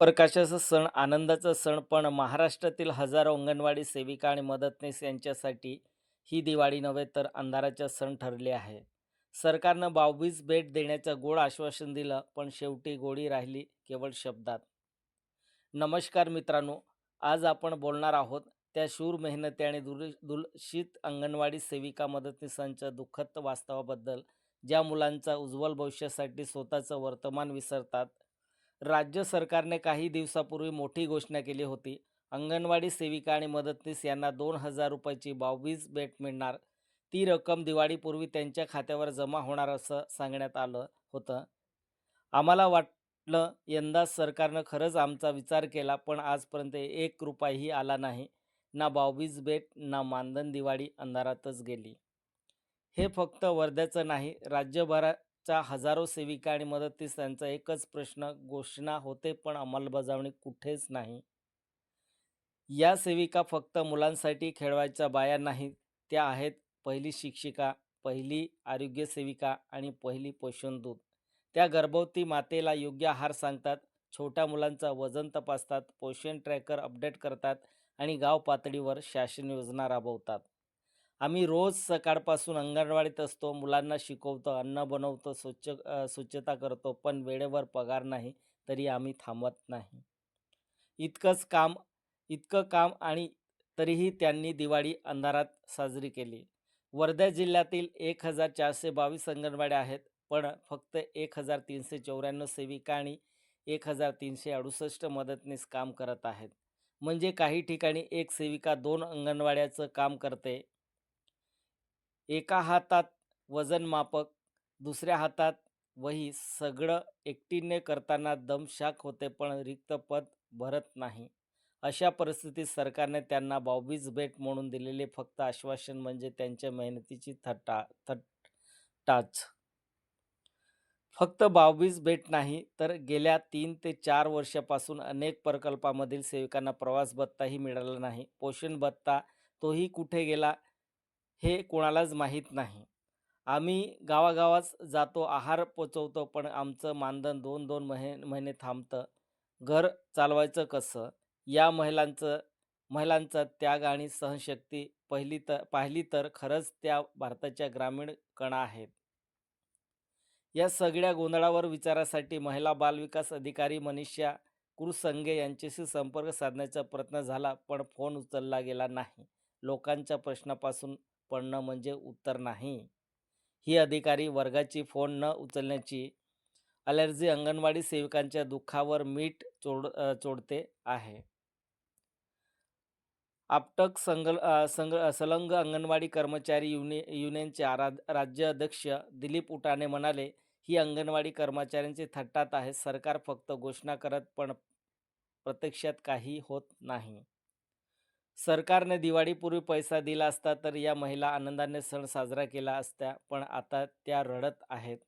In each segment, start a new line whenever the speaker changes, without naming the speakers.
प्रकाशाचा सण, आनंदाचा सण पण महाराष्ट्रातील हजारो अंगणवाडी सेविका आणि मदतनीस यांच्यासाठी ही दिवाळी नव्हे तर अंधाराचा सण ठरले आहे. सरकारनं बावीस भेट देण्याचं गोड आश्वासन दिलं, पण शेवटी गोडी राहिली केवळ शब्दात. नमस्कार मित्रांनो, आज आपण बोलणार आहोत त्या शूर मेहनती आणि दुर दूषित अंगणवाडी सेविका मदतनीसांच्या दुःखद वास्तवाबद्दल, ज्या मुलांचा उज्ज्वल भविष्यासाठी स्वतःचं वर्तमान विसरतात. राज्य सरकारने काही दिवसापूर्वी मोठी घोषणा केली होती. अंगणवाडी सेविका आणि मदतनीस यांना दोन हजार रुपयाची बावीस भेट मिळणार. ती रक्कम दिवाळीपूर्वी त्यांच्या खात्यावर जमा होणार असं सांगण्यात आलं होतं. आम्हाला वाटलं यंदा सरकारनं खरंच आमचा विचार केला, पण आजपर्यंत एक रुपयाही आला नाही. ना बावीस भेट, ना मानधन. दिवाळी अंधारातच गेली. हे फक्त वर्ध्याचं नाही, चा हजारो सेविका आणि मदतीस त्यांचा एकच प्रश्न, घोषणा होते पण अंमलबजावणी कुठेच नाही. या सेविका फक्त मुलांसाठी खेळवायच्या बाया नाहीत, त्या आहेत पहिली शिक्षिका, पहिली आरोग्य सेविका आणि पहिली पोषणदूत. त्या गर्भवती मातेला योग्य आहार सांगतात, छोट्या मुलांचं वजन तपासतात, पोषण ट्रॅकर अपडेट करतात आणि गाव पातळीवर शासन योजना राबवतात. आम्ही रोज सकाळपासून अंगणवाडीत असतो, मुलांना शिकवतो, अन्न बनवतो, स्वच्छ स्वच्छता करतो, पण वेळेवर पगार नाही तरी आम्ही थांबत नाही. इतकंच काम इतकं काम आणि तरीही त्यांनी दिवाळी अंधारात साजरी केली. वर्धा जिल्ह्यातील एक हजार चारशे बावीस अंगणवाड्या आहेत, पण फक्त एक हजार तीनशे चौऱ्याण्णव सेविका आणि एक हजार तीनशे अडुसष्ट मदतनीस काम करत आहेत. म्हणजे काही ठिकाणी एक सेविका दोन अंगणवाड्याचं काम करते. एका हातात वजनमापक, दुसऱ्या हातात वही. सगळं एकटीने करताना दमशाक होते, पण रिक्त पद भरत नाही. अशा परिस्थितीत सरकारने त्यांना बावीस भेट म्हणून दिलेले फक्त आश्वासन म्हणजे त्यांच्या मेहनतीची थट्टा थट्टाच. फक्त बावीस भेट नाही, तर गेल्या तीन ते चार वर्षापासून अनेक प्रकल्पामधील सेविकांना प्रवास भत्ताही मिळाला नाही. पोषण भत्ता, तोही कुठे गेला हे कोणालाच माहीत नाही. आम्ही गावागावात जातो, आहार पोचवतो, पण आमचं मानधन दोन दोन महिने थांबतं. घर चालवायचं कसं? या महिलांचं महिलांचा त्याग आणि सहनशक्ती पहिली तर पाहिली तर खरंच त्या भारताच्या ग्रामीण कणा आहेत. या सगळ्या गोंधळावर विचारासाठी महिला बालविकास अधिकारी मनीषा कुरुसंगे यांच्याशी संपर्क साधण्याचा प्रयत्न झाला, पण फोन उचलला गेला नाही. लोकांच्या प्रश्नापासून पडणं म्हणजे उत्तर नाही. ही अधिकारी वर्गाची फोन न उचलण्याची अलर्जी अंगणवाडी सेविकांच्या दुःखावर मीठ चोड चोडते आहे. आपटक संग संग संलग्न अंगणवाडी कर्मचारी युनि युनियनचे राज्य अध्यक्ष दिलीप उटाणे म्हणाले, ही अंगणवाडी कर्मचाऱ्यांची थट्टात आहे. सरकार फक्त घोषणा करत पण प्रत्यक्षात काही होत नाही. सरकारने दिवाळीपूर्वी पैसा दिला असता तर या महिला आनंदाने सण साजरा केला असत्या, पण आता त्या रडत आहेत.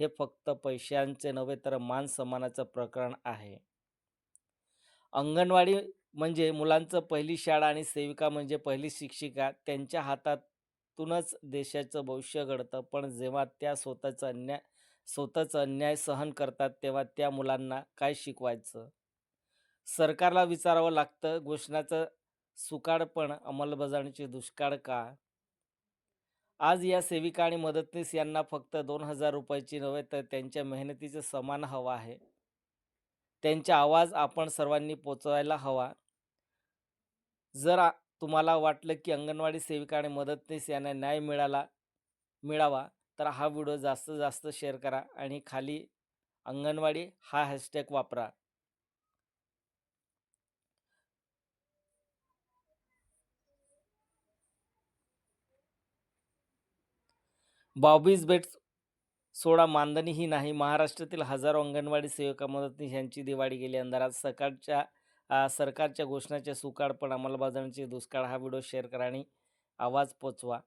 हे फक्त पैशांचे नव्हे तर मान-सन्मानाचं प्रकरण आहे. अंगणवाडी म्हणजे मुलांचं पहिली शाळा आणि सेविका म्हणजे पहिली शिक्षिका. त्यांच्या हातातूनच देशाचं भविष्य घडतं, पण जेव्हा त्या स्वतःचा अन्याय स्वतःचा अन्याय सहन करतात, तेव्हा त्या मुलांना काय शिकवायचं? सरकारला विचारावं लागतं, घोषणाचं सुकाडपण अंमलबजावणीचे दुष्काळ का? आज या सेविका आणि मदतनीस यांना फक्त दोन हजार रुपयाची नव्हे तर त्यांच्या मेहनतीचं समान हवा आहे. त्यांचा आवाज आपण सर्वांनी पोचवायला हवा. जर तुम्हाला वाटलं की अंगणवाडी सेविका आणि मदतनीस यांना न्याय मिळाला मिळावा, तर हा व्हिडिओ जास्तीत जास्त शेअर करा आणि खाली अंगणवाडी हा हॅशटॅग वापरा. भाऊबीज बेट सोडा, मानधनही नाही. महाराष्ट्रातील हजारो अंगणवाडी सेविका, मदतनीस यांची दिवाळी गेली अंधारात. सकाळच्या सरकारच्या घोषणाच्या सुकाळ पण अंमलबजावणीची दुष्काळ. हा व्हिडिओ शेअर करा आणि आवाज पोचवा.